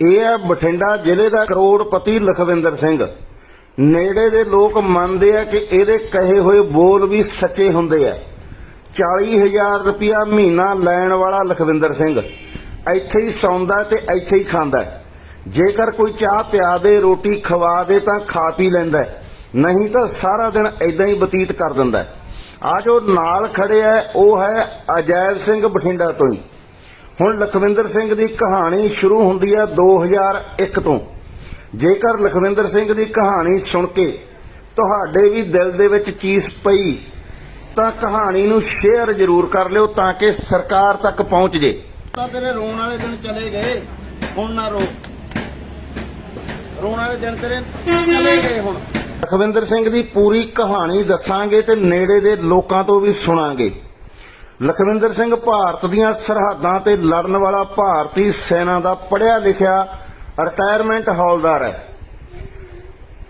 ਇਹ ਹੈ ਬਠਿੰਡਾ ਜ਼ਿਲ੍ਹੇ ਦਾ ਕਰੋੜਪਤੀ ਲਖਵਿੰਦਰ ਸਿੰਘ। ਨੇੜੇ ਦੇ ਲੋਕ ਮੰਨਦੇ ਆ ਕਿ ਇਹਦੇ ਕਹੇ ਹੋਏ ਬੋਲ ਵੀ ਸੱਚੇ ਹੁੰਦੇ ਆ। 40000 ਰੁਪਇਆ ਮਹੀਨਾ ਲੈਣ ਵਾਲਾ ਲਖਵਿੰਦਰ ਸਿੰਘ। ਇੱਥੇ ਹੀ ਸੌਂਦਾ ਤੇ ਇੱਥੇ ਹੀ ਖਾਂਦਾ। ਜੇਕਰ ਕੋਈ ਚਾਹ ਪਿਆ ਦੇ, ਰੋਟੀ ਖਵਾ ਦੇ ਤਾਂ ਖਾ ਪੀ ਲੈਂਦਾ। ਨਹੀਂ ਤਾਂ ਸਾਰਾ ਦਿਨ ਇਦਾਂ ਹੀ ਬਤੀਤ ਕਰ ਦਿੰਦਾ। ਹੈ। ਆ ਜੋ ਨਾਲ ਖੜੇ ਹੈ ਉਹ ਹੈ ਅਜੈਬ ਸਿੰਘ ਬਠਿੰਡਾ ਤੋਂ ਹੀ। ਹੁਣ ਲਖਵਿੰਦਰ ਸਿੰਘ ਦੀ ਕਹਾਣੀ ਸ਼ੁਰੂ ਹੁੰਦੀ ਹੈ 2001 ਤੋਂ। ਜੇਕਰ ਲਖਵਿੰਦਰ ਸਿੰਘ ਦੀ ਕਹਾਣੀ ਸੁਣ ਕੇ ਤੁਹਾਡੇ ਵੀ ਦਿਲ ਦੇ ਵਿੱਚ ਚੀਸ ਪਈ ਤਾਂ ਕਹਾਣੀ ਨੂੰ ਸ਼ੇਅਰ ਜ਼ਰੂਰ ਕਰ ਲਿਓ ਤਾਂ ਕਿ ਸਰਕਾਰ ਤੱਕ ਪਹੁੰਚ ਜੇ। ਤਾਂ ਤੇਰੇ ਰੋਣ ਵਾਲੇ ਦਿਨ ਚਲੇ ਗਏ ਹੁਣ ਨਾ ਰੋ। ਰੋਣ ਵਾਲੇ ਦਿਨ ਤੇਰੇ ਚਲੇ ਗਏ ਹੁਣ। ਲਖਵਿੰਦਰ ਸਿੰਘ ਦੀ ਪੂਰੀ ਕਹਾਣੀ ਦੱਸਾਂਗੇ ਤੇ ਨੇੜੇ ਦੇ ਲੋਕਾਂ ਤੋਂ ਵੀ ਸੁਣਾਂਗੇ। ਲਖਵਿੰਦਰ ਸਿੰਘ ਭਾਰਤ ਦੀਆਂ ਸਰਹੱਦਾਂ ਤੇ ਲੜਨ ਵਾਲਾ ਭਾਰਤੀ ਸੈਨਾ ਦਾ ਪੜ੍ਹਿਆ ਲਿਖਿਆ ਰਿਟਾਇਰਮੈਂਟ ਹੌਲਦਾਰ ਹੈ।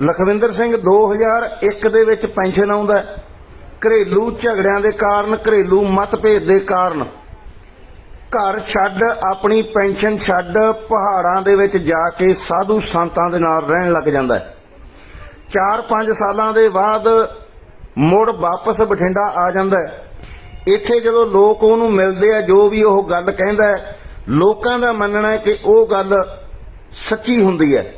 ਲਖਵਿੰਦਰ ਸਿੰਘ 2001 ਦੇ ਵਿੱਚ ਪੈਨਸ਼ਨ ਆਉਂਦਾ ਘਰੇਲੂ ਝਗੜਿਆਂ ਦੇ ਕਾਰਨ, ਘਰੇਲੂ ਮਤਭੇਦ ਦੇ ਕਾਰਨ ਘਰ ਛੱਡ, ਆਪਣੀ ਪੈਨਸ਼ਨ ਛੱਡ ਪਹਾੜਾਂ ਦੇ ਵਿੱਚ ਜਾ ਕੇ ਸਾਧੂ ਸੰਤਾਂ ਦੇ ਨਾਲ ਰਹਿਣ ਲੱਗ ਜਾਂਦਾ ਹੈ। 4-5 ਸਾਲਾਂ ਦੇ ਬਾਅਦ ਮੁੜ ਵਾਪਸ ਬਠਿੰਡਾ ਆ ਜਾਂਦਾ ਹੈ। ਇੱਥੇ ਜਦੋਂ ਲੋਕ ਉਹਨੂੰ ਮਿਲਦੇ ਆ, ਜੋ ਵੀ ਉਹ ਗੱਲ ਕਹਿੰਦਾ ਹੈ, ਲੋਕਾਂ ਦਾ ਮੰਨਣਾ ਹੈ ਕਿ ਉਹ ਗੱਲ ਸੱਚੀ ਹੁੰਦੀ ਹੈ।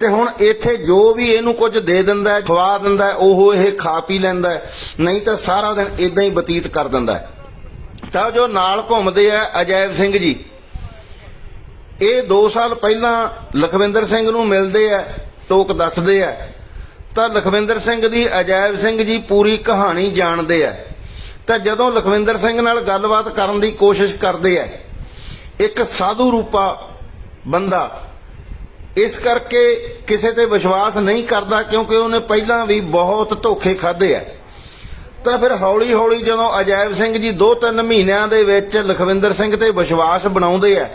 ਤੇ ਹੁਣ ਇੱਥੇ ਜੋ ਵੀ ਇਹਨੂੰ ਕੁਝ ਦੇ ਦਿੰਦਾ ਖਵਾ ਦਿੰਦਾ ਉਹ ਇਹ ਖਾ ਪੀ ਲੈਂਦਾ ਨਹੀਂ ਤਾਂ ਸਾਰਾ ਦਿਨ ਇਦਾਂ ਹੀ ਬਤੀਤ ਕਰ ਦਿੰਦਾ ਤਾਂ ਜੋ ਨਾਲ ਘੁੰਮਦੇ ਆ ਅਜੈਬ ਸਿੰਘ ਜੀ। ਇਹ 2 ਸਾਲ ਪਹਿਲਾਂ ਲਖਵਿੰਦਰ ਸਿੰਘ ਨੂੰ ਮਿਲਦੇ ਆ, ਟੋਕ ਦੱਸਦੇ ਆ। ਤਾਂ ਲਖਵਿੰਦਰ ਸਿੰਘ ਦੀ ਅਜੈਬ ਸਿੰਘ ਜੀ ਪੂਰੀ ਕਹਾਣੀ ਜਾਣਦੇ ਆ। ਤਾਂ ਜਦੋਂ ਲਖਵਿੰਦਰ ਸਿੰਘ ਨਾਲ ਗੱਲਬਾਤ ਕਰਨ ਦੀ ਕੋਸ਼ਿਸ਼ ਕਰਦੇ ਆ, ਇੱਕ ਸਾਧੂ ਰੂਪਾ ਬੰਦਾ ਇਸ ਕਰਕੇ ਕਿਸੇ ਤੇ ਵਿਸ਼ਵਾਸ ਨਹੀਂ ਕਰਦਾ ਕਿਉਂਕਿ ਉਹਨੇ ਪਹਿਲਾਂ ਵੀ ਬਹੁਤ ਧੋਖੇ ਖਾਦੇ ਆ। ਤਾਂ ਫਿਰ ਹੌਲੀ ਹੌਲੀ ਜਦੋਂ ਅਜੈਬ ਸਿੰਘ ਜੀ 2-3 ਮਹੀਨਿਆਂ ਦੇ ਵਿੱਚ ਲਖਵਿੰਦਰ ਸਿੰਘ ਤੇ ਵਿਸ਼ਵਾਸ ਬਣਾਉਂਦੇ ਆ,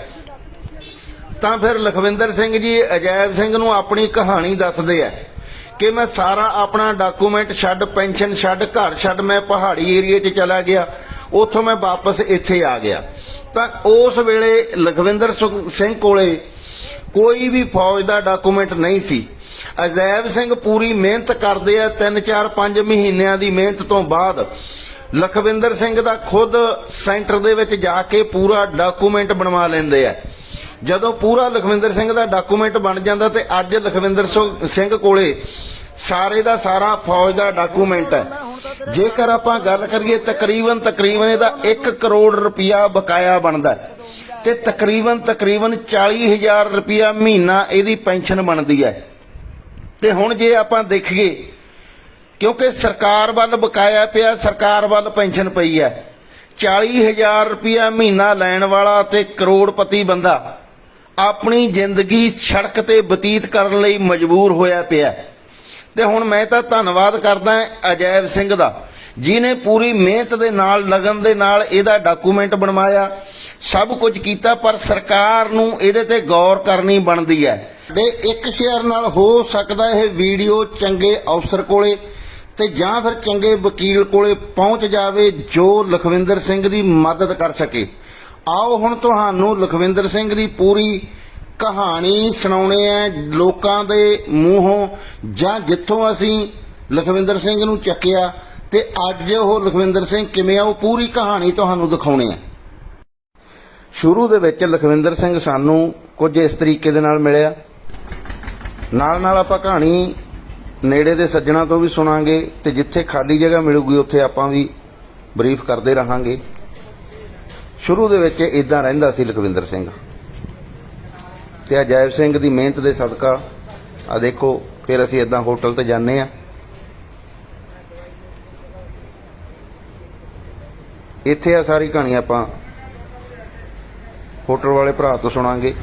ਤਾਂ ਫਿਰ ਲਖਵਿੰਦਰ ਸਿੰਘ ਜੀ ਅਜੈਬ ਸਿੰਘ ਨੂੰ ਆਪਣੀ ਕਹਾਣੀ ਦੱਸਦੇ ਆ। ਕਿ ਮੈਂ ਸਾਰਾ ਆਪਣਾ ਡਾਕੂਮੈਂਟ ਛੱਡ, ਪੈਨਸ਼ਨ ਛੱਡ, ਘਰ ਛੱਡ, ਮੈਂ ਪਹਾੜੀ ਏਰੀਏ 'ਚ ਚਲਾ ਗਿਆ। ਉੱਥੋਂ ਮੈਂ ਵਾਪਸ ਇੱਥੇ ਆ ਗਿਆ। ਤਾਂ ਉਸ ਵੇਲੇ ਲਖਵਿੰਦਰ ਸਿੰਘ ਕੋਲੇ ਕੋਈ ਵੀ ਫੌਜ ਦਾ ਡਾਕੂਮੈਂਟ ਨਹੀਂ ਸੀ। ਅਜੈਬ ਸਿੰਘ ਪੂਰੀ ਮਿਹਨਤ ਕਰਦੇ ਆ 3 4 5 ਮਹੀਨਿਆਂ ਦੀ ਮਿਹਨਤ ਤੋਂ ਬਾਅਦ ਲਖਵਿੰਦਰ ਸਿੰਘ ਦਾ ਖੁਦ ਸੈਂਟਰ ਦੇ ਵਿੱਚ ਜਾ ਕੇ ਪੂਰਾ ਡਾਕੂਮੈਂਟ ਬਣਵਾ ਲੈਂਦੇ ਆ। ਜਦੋਂ ਪੂਰਾ ਲਖਵਿੰਦਰ ਸਿੰਘ ਦਾ ਡਾਕੂਮੈਂਟ ਬਣ ਜਾਂਦਾ ਤੇ ਅੱਜ ਲਖਵਿੰਦਰ ਸਿੰਘ ਕੋਲੇ ਸਾਰੇ ਦਾ ਸਾਰਾ ਫੌਜ ਦਾ ਡਾਕੂਮੈਂਟ ਹੈ। ਜੇਕਰ ਆਪਾਂ ਗੱਲ ਕਰੀਏ ਤਕਰੀਬਨ ਤਕਰੀਬਨ ਇਹਦਾ 1 ਕਰੋੜ ਰੁਪਇਆ ਬਕਾਇਆ ਬਣਦਾ ਹੈ ਤੇ ਤਕਰੀਬਨ ਤਕਰੀਬਨ 40000 ਰੁਪਇਆ ਮਹੀਨਾ ਇਹਦੀ ਪੈਨਸ਼ਨ ਬਣਦੀ ਹੈ। ਤੇ ਹੁਣ ਜੇ ਆਪਾਂ ਦੇਖੀਏ, ਕਿਉਂਕਿ ਸਰਕਾਰ ਵੱਲ ਬਕਾਇਆ ਪਿਆ, ਸਰਕਾਰ ਵੱਲ ਪੈਨਸ਼ਨ ਪਈ ਹੈ। 40000 ਰੁਪਇਆ ਮਹੀਨਾ ਲੈਣ ਵਾਲਾ ਤੇ ਕਰੋੜਪਤੀ ਬੰਦਾ ਆਪਣੀ ਜ਼ਿੰਦਗੀ ਸੜਕ ਤੇ ਬਤੀਤ ਕਰਨ ਲਈ ਮਜਬੂਰ ਹੋਇਆ ਪਿਆ ਤੇ ਹੁਣ ਮੈਂ ਤਾਂ ਧੰਨਵਾਦ ਕਰਦਾ ਅਜੈਬ ਸਿੰਘ ਦਾ ਜਿਨੇ ਪੂਰੀ ਮਿਹਨਤ ਦੇ ਨਾਲ, ਲਗਨ ਦੇ ਨਾਲ ਇਹਦਾ ਡਾਕੂਮੈਂਟ ਬਣਵਾਇਆ, ਸਭ ਕੁਝ ਕੀਤਾ, ਪਰ ਸਰਕਾਰ ਨੂੰ ਇਹਦੇ ਤੇ ਗੌਰ ਕਰਨੀ ਬਣਦੀ ਹੈ। ਦੇ ਇੱਕ ਸ਼ੇਅਰ ਨਾਲ ਹੋ ਸਕਦਾ ਇਹ ਵੀਡੀਓ ਚੰਗੇ ਅਫਸਰ ਕੋਲੇ ਤੇ ਜਾਂ ਫਿਰ ਚੰਗੇ ਵਕੀਲ ਕੋਲੇ ਪਹੁੰਚ ਜਾਵੇ, ਜੋ ਲਖਵਿੰਦਰ ਸਿੰਘ ਦੀ ਮਦਦ ਕਰ ਸਕੇ। ਆਓ ਹੁਣ ਤੁਹਾਨੂੰ ਲਖਵਿੰਦਰ ਸਿੰਘ ਦੀ ਪੂਰੀ ਕਹਾਣੀ ਸੁਣਾਉਣੇ ਆ ਲੋਕਾਂ ਦੇ ਮੂੰਹੋਂ, ਜਾਂ ਜਿੱਥੋਂ ਅਸੀਂ ਲਖਵਿੰਦਰ ਸਿੰਘ ਨੂੰ ਚੱਕਿਆ, ਤੇ ਅੱਜ ਉਹ ਲਖਵਿੰਦਰ ਸਿੰਘ ਕਿਵੇਂ ਆ, ਉਹ ਪੂਰੀ ਕਹਾਣੀ ਤੁਹਾਨੂੰ ਦਿਖਾਉਣੇ ਆ। ਸ਼ੁਰੂ ਦੇ ਵਿੱਚ ਲਖਵਿੰਦਰ ਸਿੰਘ ਸਾਨੂੰ ਕੁਝ ਇਸ ਤਰੀਕੇ ਦੇ ਨਾਲ ਮਿਲਿਆ। ਨਾਲ ਨਾਲ ਆਪਾਂ ਕਹਾਣੀ ਨੇੜੇ ਦੇ ਸੱਜਣਾ ਤੋਂ ਵੀ ਸੁਣਾਂਗੇ, ਤੇ ਜਿੱਥੇ ਖਾਲੀ ਜਗ੍ਹਾ ਮਿਲੂਗੀ, ਉੱਥੇ ਆਪਾਂ ਵੀ ਬਰੀਫ ਕਰਦੇ ਰਹਾਂਗੇ। ਸ਼ੁਰੂ ਦੇ ਵਿੱਚ ਇਦਾਂ ਰਹਿੰਦਾ ਸੀ ਲਖਵਿੰਦਰ ਸਿੰਘ। ਤੇ ਅਜੈਬ ਸਿੰਘ ਦੀ ਮਿਹਨਤ ਦੇ ਸਦਕਾ ਆ ਦੇਖੋ, ਫਿਰ ਅਸੀਂ ਇਦਾਂ ਹੋਟਲ ਤੇ ਜਾਂਦੇ ਆ ਇੱਥੇ ਆ ਸਾਰੀ ਕਹਾਣੀ ਆਪਾਂ ਹੋਟਲ ਵਾਲੇ ਭਰਾ ਤੋਂ ਸੁਣਾਂਗੇ।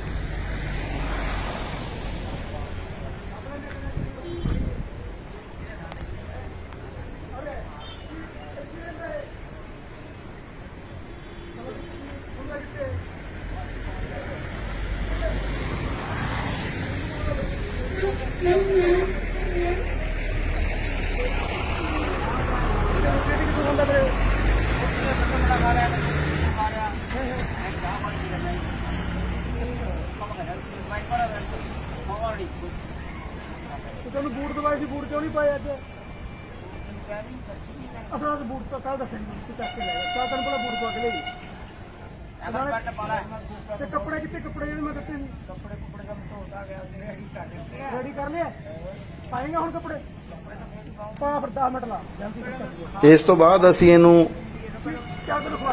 ਤੈਨੂੰ ਬੂਟ ਕਿਉਂ ਨਹੀਂ ਪਾਏ ਅੱਜ? ਅਸਾਂ ਅੱਜ ਬੂਟ ਤਾਂ ਕੱਲ ਦੱਸੇਂਗੇ ਕਿ ਚੱਕ ਕੇ ਲੈ ਜਾ। ਚੱਲ ਤੈਨੂੰ ਪਹਿਲਾਂ ਬੂਟ ਪਾ ਕੇ ਲਈ ਤੇ ਕੱਪੜੇ ਕਿੱਥੇ ਕੱਪੜੇ ਜਿਹੜੇ ਮੈਂ ਦਿੱਤੇ ਸੀ? ਕੱਪੜੇ ਕੁਪੜੇ ਦਾ ਧੋਤਾ ਗਿਆ ਰੈਡੀ ਕਰ ਲਿਆ ਪਾਏਗਾ ਹੁਣ ਕੱਪੜੇ? ਪਾ ਫਿਰ 10 ਮਿੰਟ ਲਾ ਜਲਦੀ ਕਰ ਇਸ ਤੋਂ ਬਾਅਦ ਅਸੀਂ ਇਹਨੂੰ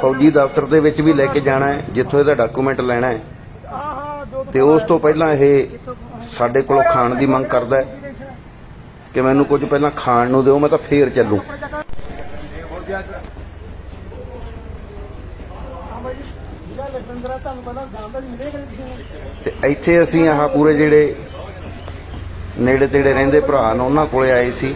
ਫੌਜੀ ਦਫ਼ਤਰ ਦੇ ਵਿੱਚ ਵੀ ਲੈ ਕੇ ਜਾਣਾ ਹੈ ਜਿੱਥੋਂ ਇਹਦਾ ਡਾਕੂਮੈਂਟ ਲੈਣਾ ਹੈ। ਤੇ ਉਸ ਤੋਂ ਪਹਿਲਾਂ ਇਹ ਸਾਡੇ ਕੋਲੋਂ ਖਾਣ ਦੀ ਮੰਗ ਕਰਦਾ ਹੈ। ਕਿ ਮੈਨੂੰ ਕੁਝ ਪਹਿਲਾਂ ਖਾਣ ਨੂੰ ਦਿਓ, ਮੈਂ ਤਾਂ ਫੇਰ ਚੱਲੂ। ਤੇ ਇੱਥੇ ਅਸੀਂ ਆਹ ਪੂਰੇ ਜਿਹੜੇ ਨੇੜੇ ਤੇੜੇ ਰਹਿੰਦੇ ਭਰਾ ਨੇ, ਉਹਨਾਂ ਕੋਲੇ ਆਏ ਸੀ।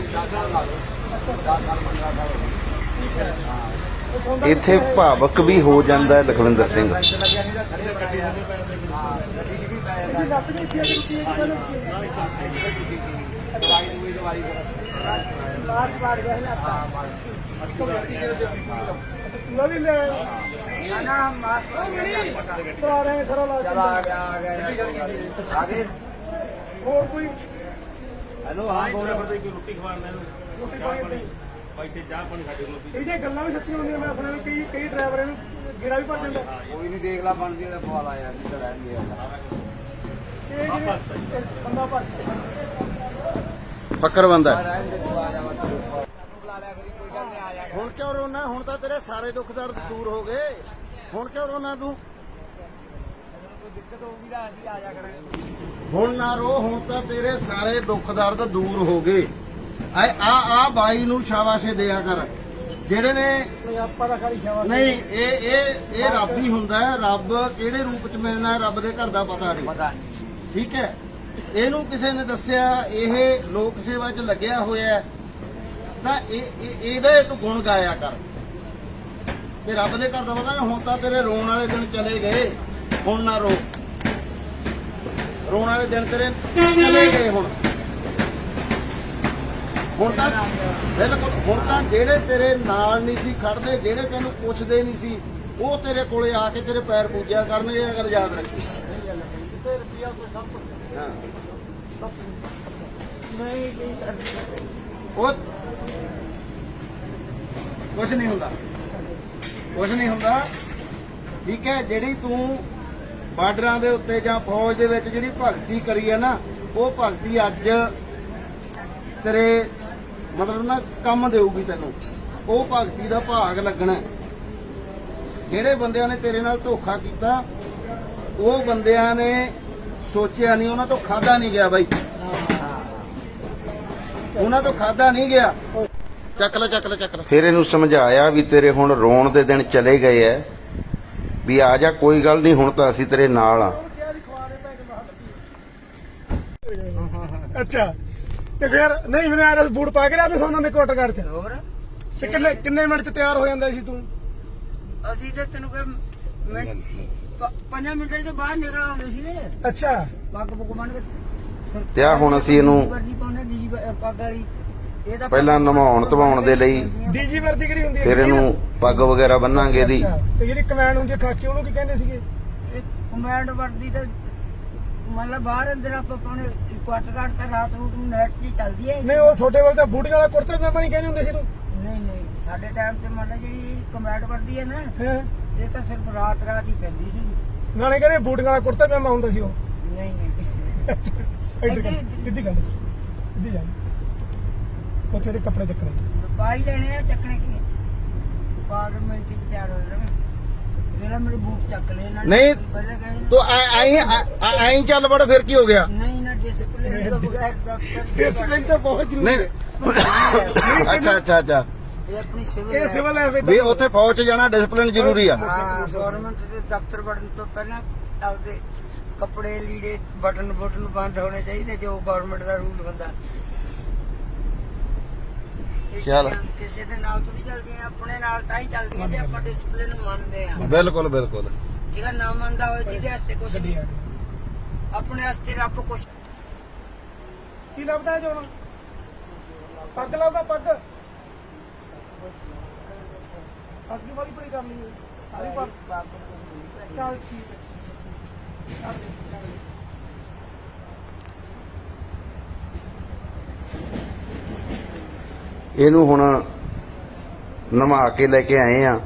ਇੱਥੇ ਭਾਵਕ ਵੀ ਹੋ ਜਾਂਦਾ ਹੈ ਲਖਵਿੰਦਰ ਸਿੰਘ। ਇਹਦੀ ਲੱਤ ਨਹੀਂ ਸੀ ਅਜੇ ਰੁਕੀ ਹੈ ਕਿ ਪਹਿਲਾਂ ਲਾਸ ਪਾੜ ਗਿਆ ਹੈ ਲੱਤ ਪੂਰਾ ਵੀ ਲੈ ਨਾ ਨਾ ਮਾਰ ਕਰਾ ਰਹੇ ਸਾਰਾ ਲਾਸ ਚਲਾ ਗਿਆ ਆ ਗਿਆ ਆਗੇ ਹੋਰ ਕੋਈ ਹੈਲੋ ਹਾਂ ਬੋਲੇ ਫਿਰ ਕੋਈ ਰੋਟੀ ਖਵਾਉਣ ਮੈਨੂੰ ਰੋਟੀ ਪਾਣੀ ਨਹੀਂ ਇੱਥੇ ਚਾਹ ਪਾਣੀ ਸਾਡੇ ਕੋਲ ਇਹਦੀਆਂ ਗੱਲਾਂ ਵੀ ਸੱਚੀਆਂ ਹੁੰਦੀਆਂ ਮੈਂ ਸੁਣਿਆ ਕਈ ਕਈ ਡਰਾਈਵਰ ਇਹਨੂੰ ਗੇੜਾ ਵੀ ਭਰ ਜਾਂਦਾ ਕੋਈ ਨਹੀਂ ਦੇਖ ਲਾ ਬਣਦੀ ਉਹਦਾ ਪਵਾ ਲਾ ਯਾਰ ਆ। ਇਹ ਜਿਹੜੇ ਇਹ ਬੰਦਾ ਭਰ ਫੱਕਰ ਬੰਦਾ ਹੈ। ਹੁਣ ਕਿਉਂ ਰੋਣਾ? ਹੁਣ ਤਾਂ ਤੇਰੇ ਸਾਰੇ ਦੁੱਖ ਦਰਦ ਦੂਰ ਹੋ ਗਏ। ਹੁਣ ਕਿਉਂ ਰੋਣਾ ਤੂੰ? ਕੋਈ ਦਿੱਕਤ ਹੋਊਗੀ ਤਾਂ ਅਸੀਂ ਆ ਜਾ ਕਰਾਂਗੇ ਹੁਣ ਨਾ ਰੋ ਹੁਣ ਤਾਂ ਤੇਰੇ ਸਾਰੇ ਦੁੱਖ ਦਰਦ ਦੂਰ ਹੋ ਗਏ। ਆ ਆ ਆ ਬਾਈ ਨੂੰ ਸ਼ਾਬਾਸ਼ੇ ਦਿਆ ਕਰ। ਜਿਹੜੇ ਨੇ ਨਹੀਂ ਆਪਾਂ ਦਾ ਖਾਲੀ ਸ਼ਾਬਾਸ਼। ਨਹੀਂ ਇਹ ਇਹ ਇਹ ਰੱਬ ਹੀ ਹੁੰਦਾ ਹੈ। ਰੱਬ ਕਿਹੜੇ ਰੂਪ ਚ ਮਿਲਣਾ ਹੈ? ਰੱਬ ਦੇ ਘਰ ਦਾ ਪਤਾ ਨਹੀਂ। ਪਤਾ ਨਹੀਂ। ਠੀਕ ਹੈ? ਇਹਨੂੰ ਕਿਸੇ ਨੇ ਦੱਸਿਆ, ਇਹ ਲੋਕ ਸੇਵਾ 'ਚ ਲੱਗਿਆ ਹੋਇਆ ਤਾਂ ਇਹ ਇਹ- ਤੂੰ ਗੁਣ ਗਾਇਆ ਕਰ। ਤੇ ਰੱਬ ਦੇ ਘਰ ਦਾ ਹੁਣ ਤਾਂ ਤੇਰੇ ਰੋਣ ਵਾਲੇ ਦਿਨ ਚਲੇ ਗਏ, ਹੁਣ ਨਾ ਰੋ। ਰੋਣ ਵਾਲੇ ਦਿਨ ਤੇਰੇ ਚਲੇ ਗਏ ਹੁਣ। ਹੁਣ ਤਾਂ ਬਿਲਕੁਲ, ਹੁਣ ਤਾਂ ਜਿਹੜੇ ਤੇਰੇ ਨਾਲ ਨਹੀਂ ਸੀ ਖੜਦੇ, ਜਿਹੜੇ ਤੈਨੂੰ ਪੁੱਛਦੇ ਨਹੀਂ ਸੀ, ਉਹ ਤੇਰੇ ਕੋਲੇ ਆ ਕੇ ਤੇਰੇ ਪੈਰ ਪੂਜਿਆ ਕਰਨਗੇ ਇਹ ਗੱਲ ਯਾਦ ਰੱਖੀ। ਤੇ ਰੁਪਿਆ ਕੋਈ ਸਭ ਕੁਝ ਹਾਂ। ਨਹੀਂ ਨਹੀਂ ਉਹ ਕੁਝ ਨਹੀਂ ਹੁੰਦਾ। ਕੁਝ ਨਹੀਂ ਹੁੰਦਾ। ਠੀਕ ਹੈ ਜਿਹੜੀ ਤੂੰ ਬਾਰਡਰਾਂ ਦੇ ਉੱਤੇ ਜਾਂ ਫੌਜ ਦੇ ਵਿੱਚ ਜਿਹੜੀ ਭਗਤੀ ਕਰੀ ਹੈ ਨਾ ਉਹ ਭਗਤੀ ਅੱਜ ਤੇਰੇ ਮਤਲਬ ਨਾ ਕੰਮ ਦੇਊਗੀ ਤੈਨੂੰ। ਉਹ ਭਗਤੀ ਦਾ ਭਾਗ ਲੱਗਣਾ। ਜਿਹੜੇ ਬੰਦਿਆਂ ਨੇ ਤੇਰੇ ਨਾਲ ਧੋਖਾ ਕੀਤਾ ਉਹ ਬੰਦਿਆਂ ਨੇ ਸੋਚਿਆ ਨਹੀਂ ਉਹਨਾਂ ਤੋਂ ਖਾਦਾ ਨਹੀਂ ਗਿਆ ਬਾਈ। ਉਹਨਾਂ ਤੋਂ ਖਾਦਾ ਨਹੀਂ ਗਿਆ। ਚੱਕ ਲੈ ਚੱਕ ਲੈ ਚੱਕ ਲੈ। ਫਿਰ ਇਹਨੂੰ ਸਮਝਾਇਆ ਵੀ ਤੇਰੇ ਹੁਣ ਰੋਣ ਦੇ ਦਿਨ ਚਲੇ ਗਏ ਐ। ਵੀ ਆ ਜਾ ਕੋਈ ਗੱਲ ਨਹੀਂ ਹੁਣ ਤਾਂ ਅਸੀਂ ਤੇਰੇ ਨਾਲ ਆ। ਅੱਛਾ। ਤੇ ਫਿਰ ਨਹੀਂ ਮੈਨੂੰ ਆਇਆ ਬੂਟ ਪਾ ਕੇ ਰਾਤ ਸੋਨਾ ਦੇ ਕੋਟ ਕੱਟ ਤੇ ਕਿੰਨੇ ਕਿੰਨੇ ਮਿੰਟ ਚ ਤਿਆਰ ਹੋ ਜਾਂਦਾ ਸੀ ਤੂੰ? ਅਸੀਂ ਤੇ ਤੈਨੂੰ ਕਿ 5 ਮਿੰਟਾਂ ਤੋਂ ਹੁਣ ਅਸੀਂ ਇਹਨੂੰ ਵਰਦੀ ਪਾਉਂਦੇ ਡੀਜੀ ਪੱਗ ਪਹਿਲਾਂ ਨਮਾਉਣ ਧਵਾਉਣ ਦੇ ਲਈ ਡੀਜੀ ਵਰਦੀ ਕਿਹੜੀ ਹੁੰਦੀ ਹੈ ਫਿਰ ਇਹਨੂੰ ਪੱਗ ਵਗੈਰਾ ਬੰਨਾਂਗੇ ਇਹਦੀ। ਜਿਹੜੀ ਕਮੈਂਡ ਹੁੰਦੀ ਹੈ ਖਾਕੀ ਉਹਨੂੰ ਕੀ ਕਹਿੰਦੇ ਸੀਗੇ? ਕਮੈਂਡ ਵਰਦੀ ਤਾਂ ਮਤਲਬ ਬਾਹਰ ਅੰਦਰ ਆਪਾਂ ਪਾਉਣੇ ਕੁਆਟਰ ਕਾਟ ਤਾਂ ਰਾਤ ਰੂਟ ਨੂੰ ਨੈਟ ਸੀ ਚੱਲਦੀ ਹੈ ਨਹੀਂ ਉਹ ਛੋਟੇ ਵਾਲ ਤਾਂ ਬੂਟੀਆਂ ਵਾਲਾ ਕੁੜਤਾ ਪਜਾਮਾ ਕਹਿੰਦੇ ਹੁੰਦੇ ਸੀ ਨੂੰ ਨਹੀਂ ਨਹੀਂ ਸਾਡੇ ਟਾਈਮ ਤੇ ਮਤਲਬ ਜਿਹੜੀ ਕਮੈਂਡ ਵਰਦੀ ਹੈ ਨਾ ਇਹ ਤਾਂ ਸਿਰਫ ਰਾਤ ਰਾਤ ਹੀ ਪੈਂਦੀ ਸੀ। ਨਾਲੇ ਕਹਿੰਦੇ ਬੂਟੀਆਂ ਵਾਲਾ ਕੁੜਤਾ ਪਜਾਮਾ ਹੁੰਦਾ ਸੀ ਉਹ। ਨਹੀਂ ਨਹੀਂ। ਇੱਧਰ ਕਰ ਸਿੱਧੀ ਗੱਲ ਸਿੱਧੀ ਗੱਲ ਉੱਥੇ ਦੇ ਕੱਪੜੇ ਚੱਕਣੇ। ਪਾਈ ਲੈਣੇ ਆ ਚੱਕਣੇ ਕੀ ਬਾਅਦ ਮਿੰਟ 'ਚ ਤਿਆਰ ਹੋ ਜਾਣਗੇ ਜਿਹੜਾ ਮੇਰੇ ਬੂਟ ਚੱਕ ਲਏ ਇਹਨਾਂ ਨੇ ਨਹੀਂ। ਪਹਿਲੇ ਕਹੇ ਨਾ- ਤੂੰ ਐਂ ਐਂ ਚੱਲ ਵੜ ਫਿਰ ਕੀ ਹੋ ਗਿਆ? ਨਹੀਂ ਨਾ ਡਿਸਪਲਿਨ ਤੋਂ ਬਗੈਰ ਦਫ਼ਤਰ 'ਚ ਡਿਸਪਲਿਨ ਤਾਂ ਬਹੁਤ ਜ਼ਰੂਰੀ ਨਹੀਂ। ਹੈ। ਅੱਛਾ ਅੱਛਾ ਅੱਛਾ। ਇਹ ਆਪਣੀ ਸਿਵਲ ਇਹ ਸਿਵਲ ਹੈ ਵੀ ਵੀ ਉੱਥੇ ਫੌਜ 'ਚ ਜਾਣਾ ਡਿਸਪਲਿਨ ਜ਼ਰੂਰੀ ਆ। ਗਵਰਨਮੈਂਟ ਦੇ ਦਫ਼ਤਰ ਵੜਨ ਤੋਂ ਪਹਿਲਾਂ ਆਪਦੇ ਕੱਪੜੇ ਲੀੜੇ ਬਟਨ ਬਟਨ ਬੰਦ ਹੋਣੇ ਚਾਹੀਦੇ ਜੋ ਗਵਰਨਮੈਂਟ ਦਾ ਰੂਲ ਹੁੰਦਾ। ਚੱਲ। ਕਿਸੇ ਦੇ ਨਾਲ ਥੋੜੀ ਚੱਲਦੀਆਂ ਆਪਣੇ ਨਾਲ ਤਾਂ ਹੀ ਚੱਲਦੀਆਂ ਜੇ ਆਪਾਂ ਡਿਸਪਲਿਨ ਮੰਨਦੇ ਆ ਬਿਲਕੁਲ ਬਿਲਕੁਲ। ਜਿਹੜਾ ਨਾ ਮੰਨਦਾ ਹੋਵੇ ਜਿਹਦੇ ਵਾਸਤੇ ਕੁਝ ਨਹੀਂ। ਆ। ਆਪਣੇ ਵਾਸਤੇ ਰੱਬ ਕੁਝ ਕੀ ਲੱਭਦਾ ਹੈ ਜੋਨ ਪੱਗ ਲੱਭਦਾ ਪੱਗ। ਬਾਕੀ ਵਾਲੀ ਪਰੀ ਕਰਨੀ ਹੈ ਸਾਰੀ ਪਰ ਚੱਲ ਠੀਕ ਹੈ ਇਹਨੂੰ ਹੁਣ ਨਵਾ ਕੇ ਲੈ ਕੇ ਆਏ ਆ।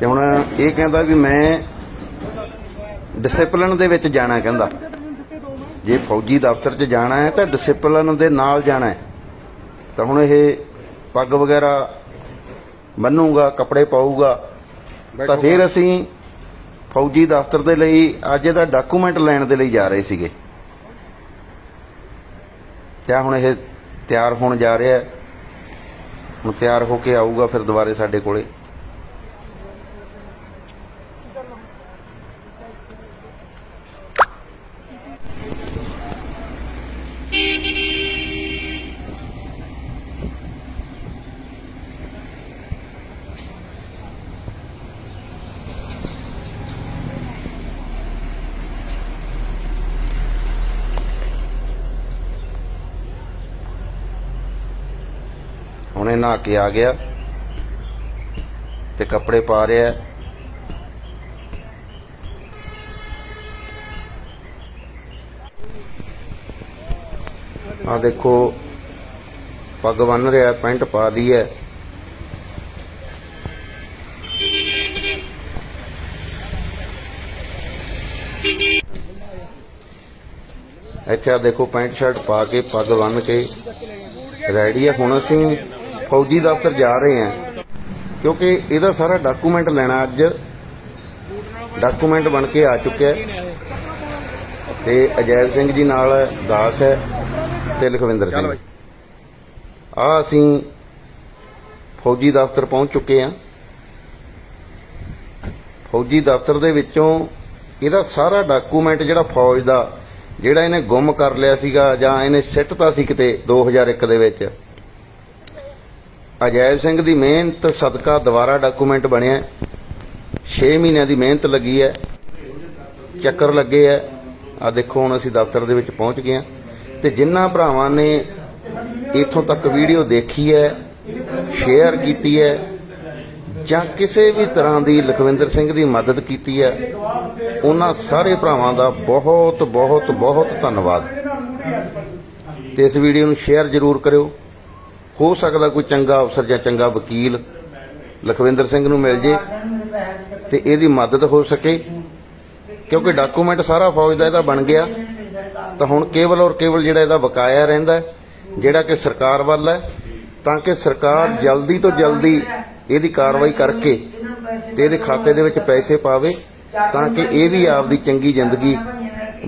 ਤੇ ਹੁਣ ਇਹ ਕਹਿੰਦਾ ਵੀ ਮੈਂ ਡਿਸਪਲਿਨ ਦੇ ਵਿੱਚ ਜਾਣਾ ਕਹਿੰਦਾ। ਜੇ ਫੌਜੀ ਦਫ਼ਤਰ 'ਚ ਜਾਣਾ ਹੈ ਤਾਂ ਡਿਸਪਲਿਨ ਦੇ ਨਾਲ ਜਾਣਾ ਹੈ। ਤਾਂ ਹੁਣ ਇਹ ਪੱਗ ਵਗੈਰਾ ਬੰਨੂਗਾ ਕੱਪੜੇ ਪਾਊਗਾ। ਤਾਂ ਫਿਰ ਅਸੀਂ ਫੌਜੀ ਦਫ਼ਤਰ ਦੇ ਲਈ ਅੱਜ ਇਹਦਾ ਡਾਕੂਮੈਂਟ ਲੈਣ ਦੇ ਲਈ ਜਾ ਰਹੇ ਸੀਗੇ। ਤੇ ਹੁਣ ਇਹ ਤਿਆਰ ਹੋਣ ਜਾ ਰਿਹਾ ਹੁਣ ਤਿਆਰ ਹੋ ਕੇ ਆਊਗਾ ਫਿਰ ਦੁਬਾਰੇ ਸਾਡੇ ਕੋਲੇ। ਹੁਣ ਨਹਾ ਕੇ ਆ ਗਿਆ ਤੇ ਕੱਪੜੇ ਪਾ ਰਿਹਾ ਹੈ। ਆ ਦੇਖੋ, ਪੱਗ ਬੰਨ ਰਿਹਾ ਪੈਂਟ ਪਾ ਦੀ ਹੈ ਇੱਥੇ ਆ ਦੇਖੋ ਪੈਂਟ ਸ਼ਰਟ ਪਾ ਕੇ ਪੱਗ ਬੰਨ ਕੇ ਰੈਡੀ ਹੈ ਹੁਣ ਅਸੀਂ ਫੌਜੀ ਦਫ਼ਤਰ ਜਾ ਰਹੇ ਹਾਂ ਕਿਉਂਕਿ ਇਹਦਾ ਸਾਰਾ ਡਾਕੂਮੈਂਟ ਲੈਣਾ ਅੱਜ ਡਾਕੂਮੈਂਟ ਬਣ ਕੇ ਆ ਚੁੱਕਿਆ ਤੇ ਅਜੈਬ ਸਿੰਘ ਜੀ ਨਾਲ ਦਾਸ ਹੈ ਤੇ ਲਖਵਿੰਦਰ ਸਿੰਘ। ਆ ਅਸੀਂ ਫੌਜੀ ਦਫ਼ਤਰ ਪਹੁੰਚ ਚੁੱਕੇ ਹਾਂ। ਫੌਜੀ ਦਫ਼ਤਰ ਦੇ ਵਿੱਚੋਂ ਇਹਦਾ ਸਾਰਾ ਡਾਕੂਮੈਂਟ ਜਿਹੜਾ ਫੌਜ ਦਾ ਜਿਹੜਾ ਇਹਨੇ ਗੁੰਮ ਕਰ ਲਿਆ ਸੀਗਾ ਜਾਂ ਇਹਨੇ ਸਿੱਟਤਾ ਸੀ ਕਿਤੇ 2001 ਦੇ ਵਿੱਚ ਅਜੈਬ ਸਿੰਘ ਦੀ ਮਿਹਨਤ, ਸਦਕਾ, ਦੁਬਾਰਾ ਡਾਕੂਮੈਂਟ ਬਣਿਆ 6 ਮਹੀਨਿਆਂ ਦੀ ਮਿਹਨਤ ਲੱਗੀ ਹੈ। ਚੱਕਰ ਲੱਗੇ ਹੈ। ਆ ਦੇਖੋ, ਹੁਣ ਅਸੀਂ ਦਫ਼ਤਰ ਦੇ ਵਿੱਚ ਪਹੁੰਚ ਗਏ ਹਾਂ। ਤੇ ਜਿਨ੍ਹਾਂ ਭਰਾਵਾਂ ਨੇ ਇੱਥੋਂ ਤੱਕ ਵੀਡੀਓ ਦੇਖੀ ਹੈ ਸ਼ੇਅਰ ਕੀਤੀ ਹੈ, ਜਾਂ ਕਿਸੇ ਵੀ ਤਰ੍ਹਾਂ ਦੀ ਲਖਵਿੰਦਰ ਸਿੰਘ ਦੀ ਮਦਦ ਕੀਤੀ ਹੈ, ਉਹਨਾਂ ਸਾਰੇ ਭਰਾਵਾਂ ਦਾ ਬਹੁਤ ਬਹੁਤ ਬਹੁਤ ਧੰਨਵਾਦ। ਤੇ ਇਸ ਵੀਡੀਓ ਨੂੰ ਸ਼ੇਅਰ ਜ਼ਰੂਰ ਕਰਿਓ। ਹੋ ਸਕਦਾ ਕੋਈ ਚੰਗਾ ਅਫਸਰ ਜਾਂ ਚੰਗਾ ਵਕੀਲ ਲਖਵਿੰਦਰ ਸਿੰਘ ਨੂੰ ਮਿਲ ਜੇ ਤੇ ਇਹਦੀ ਮਦਦ ਹੋ ਸਕੇ। ਕਿਉਂਕਿ ਡਾਕੂਮੈਂਟ ਸਾਰਾ ਫੌਜ ਦਾ ਇਹਦਾ ਬਣ ਗਿਆ। ਤਾਂ ਹੁਣ ਕੇਵਲ ਔਰ ਕੇਵਲ ਜਿਹੜਾ ਇਹਦਾ ਬਕਾਇਆ ਰਹਿੰਦਾ ਜਿਹੜਾ ਕਿ ਸਰਕਾਰ ਵੱਲ ਹੈ, ਤਾਂ ਕਿ ਸਰਕਾਰ ਜਲਦੀ ਤੋਂ ਜਲਦੀ ਇਹਦੀ ਕਾਰਵਾਈ ਕਰਕੇ ਤੇ ਇਹਦੇ ਖਾਤੇ ਦੇ ਵਿੱਚ ਪੈਸੇ ਪਾਵੇ, ਤਾਂ ਕਿ ਇਹ ਵੀ ਆਪਦੀ ਚੰਗੀ ਜ਼ਿੰਦਗੀ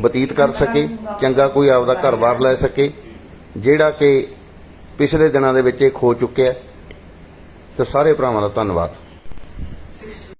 ਬਤੀਤ ਕਰ ਸਕੇ, ਚੰਗਾ ਕੋਈ ਆਪਦਾ ਘਰ-ਬਾਰ ਲੈ ਸਕੇ, ਜਿਹੜਾ ਕਿ ਪਿਛਲੇ ਦਿਨਾਂ ਦੇ ਵਿੱਚ ਇਹ ਖੋ ਚੁੱਕਿਆ ਹੈ। ਤੇ ਸਾਰੇ ਭਰਾਵਾਂ ਦਾ ਧੰਨਵਾਦ